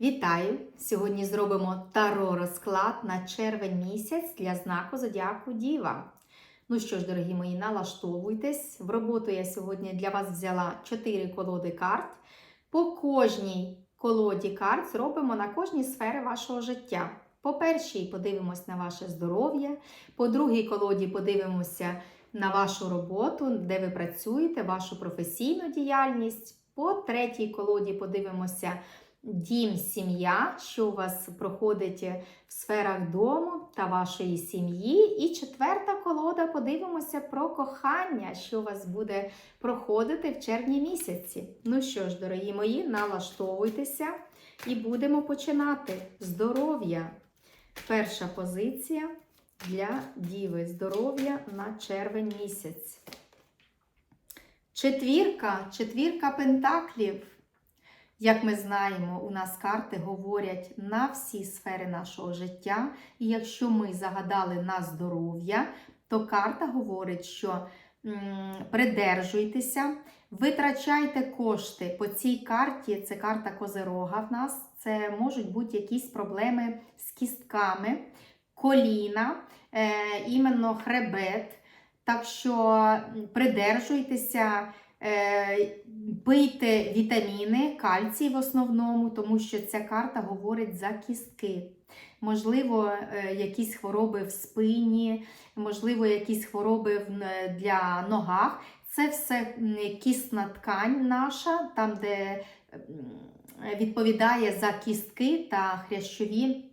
Вітаю! Сьогодні зробимо таро розклад на червень місяць для знаку Зодіаку Діва. Ну що ж, дорогі мої, налаштовуйтесь. В роботу я сьогодні для вас взяла 4 колоди карт. По кожній колоді карт зробимо на кожній сфері вашого життя. По першій подивимось на ваше здоров'я, по другій колоді подивимося на вашу роботу, де ви працюєте, вашу професійну діяльність. По третій колоді подивимося дім, сім'я, що у вас проходить в сферах дому та вашої сім'ї. І четверта колода подивимося про кохання, що у вас буде проходити в червні місяці. Ну що ж, дорогі мої, налаштовуйтеся і будемо починати. Здоров'я! Перша позиція для діви. Здоров'я на червень місяць. Четвірка, четвірка пентаклів. Як ми знаємо, у нас карти говорять на всі сфери нашого життя. І якщо ми загадали на здоров'я, то карта говорить, що придержуйтеся, витрачайте кошти по цій карті. Це карта Козерога в нас. Це можуть бути якісь проблеми з кістками, коліна, е, іменно хребет. Так що придержуйтеся. Е, Пийте вітаміни, кальцій в основному, тому що ця карта говорить за кістки. Можливо, е, якісь хвороби в спині, можливо, якісь хвороби для ногах. Це все кістна ткань наша, там, де відповідає за кістки та хрящові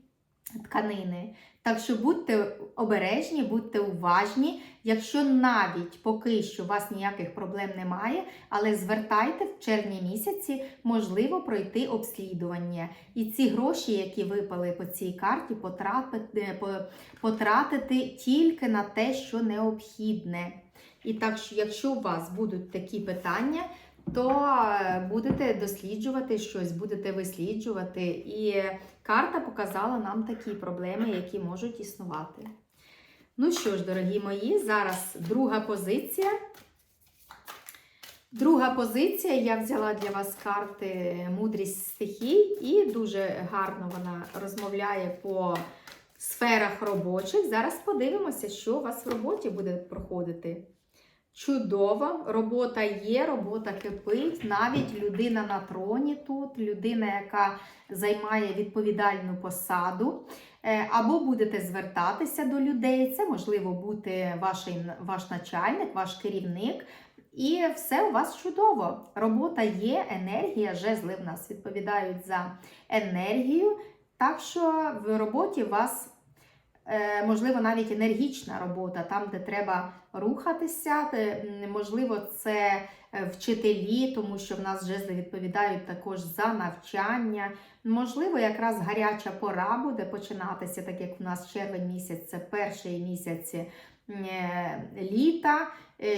тканини. Так що будьте обережні, будьте уважні. Якщо навіть поки що у вас ніяких проблем немає, але звертайте в червні місяці, можливо, пройти обслідування. І ці гроші, які випали по цій карті, потратити тільки на те, що необхідне. І так, що якщо у вас будуть такі питання, то будете досліджувати щось, будете висліджувати. І карта показала нам такі проблеми, які можуть існувати. Ну що ж, дорогі мої, зараз друга позиція. Друга позиція, я взяла для вас карти Мудрість стихій, і дуже гарно вона розмовляє по сферах робочих. Зараз подивимося, що у вас в роботі буде проходити. Чудово, робота є, робота кипить. Навіть людина на троні тут, людина, яка займає відповідальну посаду. Е, або будете звертатися до людей, це можливо бути ваш, ваш начальник, ваш керівник. І все у вас чудово. Робота є, енергія, жезли в нас відповідають за енергію. Так що в роботі вас можливо, навіть енергічна робота, там, де треба рухатися. Можливо, це е, вчителі, тому що в нас жезли відповідають також за навчання. Можливо, якраз гаряча пора буде починатися, так як у нас червень місяць це перший місяць е, літа.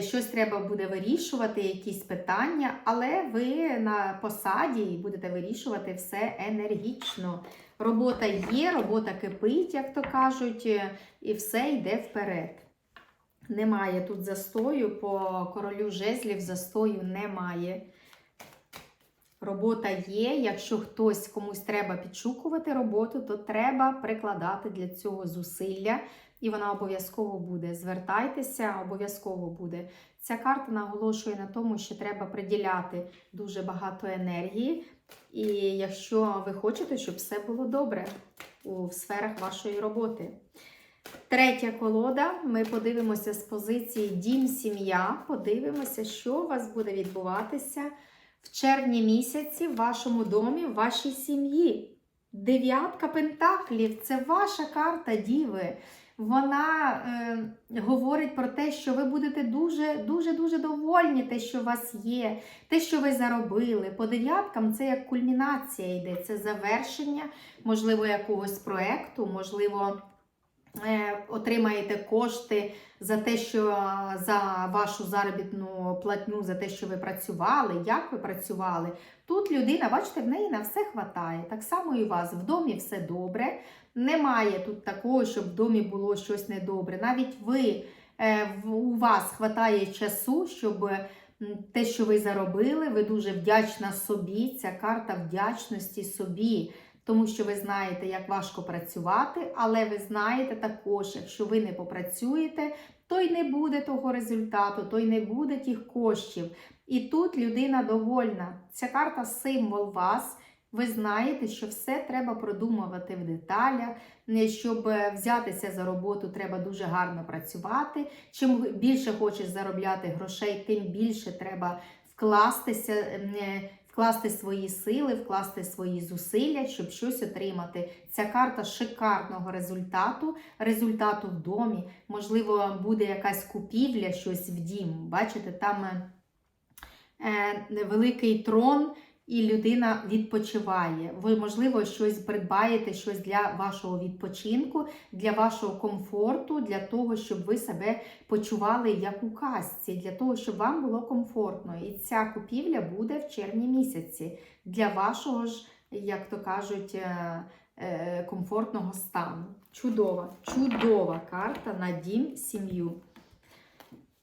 Щось треба буде вирішувати, якісь питання, але ви на посаді будете вирішувати все енергічно. Робота є, робота кипить, як то кажуть, і все йде вперед. Немає тут застою, по королю жезлів застою немає. Робота є. Якщо хтось комусь треба підшукувати роботу, то треба прикладати для цього зусилля, і вона обов'язково буде. Звертайтеся, обов'язково буде. Ця карта наголошує на тому, що треба приділяти дуже багато енергії. І якщо ви хочете, щоб все було добре у сферах вашої роботи. Третя колода. Ми подивимося з позиції Дім, сім'я. Подивимося, що у вас буде відбуватися в червні місяці в вашому домі, в вашій сім'ї. Дев'ятка пентаклів це ваша карта, Діви вона е, говорить про те, що ви будете дуже-дуже-дуже довольні, те, що у вас є, те, що ви заробили. По дев'яткам це як кульмінація йде, це завершення, можливо, якогось проєкту, можливо, отримаєте кошти за те, що за вашу заробітну платню, за те, що ви працювали, як ви працювали. Тут людина, бачите, в неї на все хватає. Так само і у вас в домі все добре. Немає тут такого, щоб в домі було щось недобре. Навіть ви, е, у вас хватає часу, щоб те, що ви заробили, ви дуже вдячна собі. Ця карта вдячності собі. Тому що ви знаєте, як важко працювати, але ви знаєте також, якщо ви не попрацюєте, то й не буде того результату, то й не буде тих коштів. І тут людина довольна. Ця карта символ вас. Ви знаєте, що все треба продумувати в деталях. Щоб е, взятися за роботу, треба дуже гарно працювати. Чим більше хочеш заробляти грошей, тим більше треба вкластися, е, вкласти свої сили, вкласти свої зусилля, щоб щось отримати. Ця карта шикарного результату, результату в домі. Можливо, буде якась купівля, щось в дім. Бачите, там е, е, великий трон. І людина відпочиває. Ви, можливо, щось придбаєте, щось для вашого відпочинку, для вашого комфорту, для того, щоб ви себе почували як у казці, для того, щоб вам було комфортно. І ця купівля буде в червні місяці для вашого ж, як то кажуть, е, е, комфортного стану. Чудова, чудова карта на дім, сім'ю.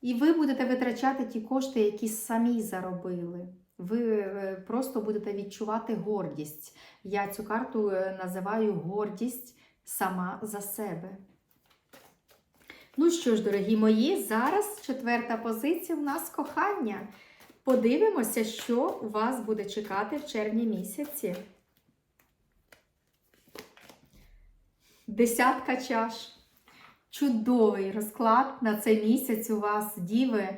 І ви будете витрачати ті кошти, які самі заробили. Ви е, просто будете відчувати гордість. Я цю карту е, називаю гордість сама за себе. Ну що ж, дорогі мої, зараз четверта позиція у нас кохання. Подивимося, що вас буде чекати в червні місяці. Десятка чаш. Чудовий розклад на цей місяць у вас, діви.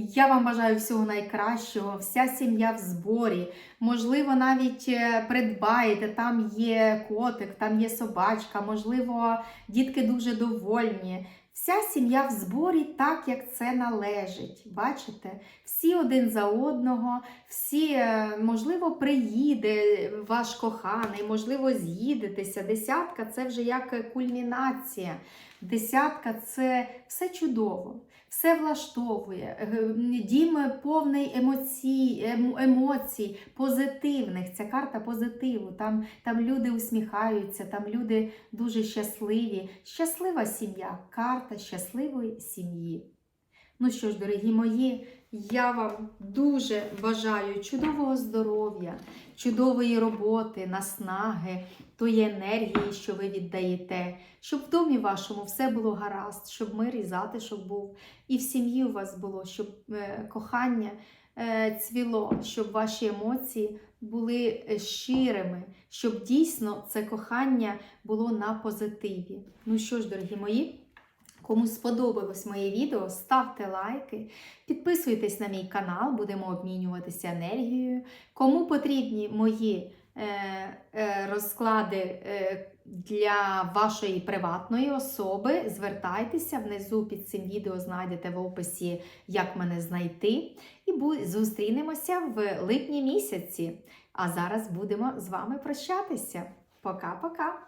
Я вам бажаю всього найкращого, вся сім'я в зборі. Можливо, навіть е, придбаєте, там є котик, там є собачка, можливо, дітки дуже довольні. Вся сім'я в зборі так, як це належить. Бачите? Всі один за одного, всі, е, можливо, приїде ваш коханий, можливо, з'їдетеся. Десятка це вже як кульмінація. Десятка це все чудово все влаштовує. Е, дім повний емоцій, ем, емоцій, позитивних. Ця карта позитиву. Там, Там люди усміхаються, там люди дуже щасливі. Щаслива сім'я, карта щасливої сім'ї. Ну що ж, дорогі мої, я вам дуже бажаю чудового здоров'я, чудової роботи, наснаги, тої енергії, що ви віддаєте, щоб в домі вашому все було гаразд, щоб мир і затишок був, і в сім'ї у вас було, щоб е, кохання е, цвіло, щоб ваші емоції були е, щирими, щоб дійсно це кохання було на позитиві. Ну що ж, дорогі мої? Кому сподобалось моє відео, ставте лайки, підписуйтесь на мій канал, будемо обмінюватися енергією. Кому потрібні мої е, е, розклади е, для вашої приватної особи, звертайтеся внизу під цим відео знайдете в описі, як мене знайти. І зустрінемося в липні місяці. А зараз будемо з вами прощатися. Пока-пока!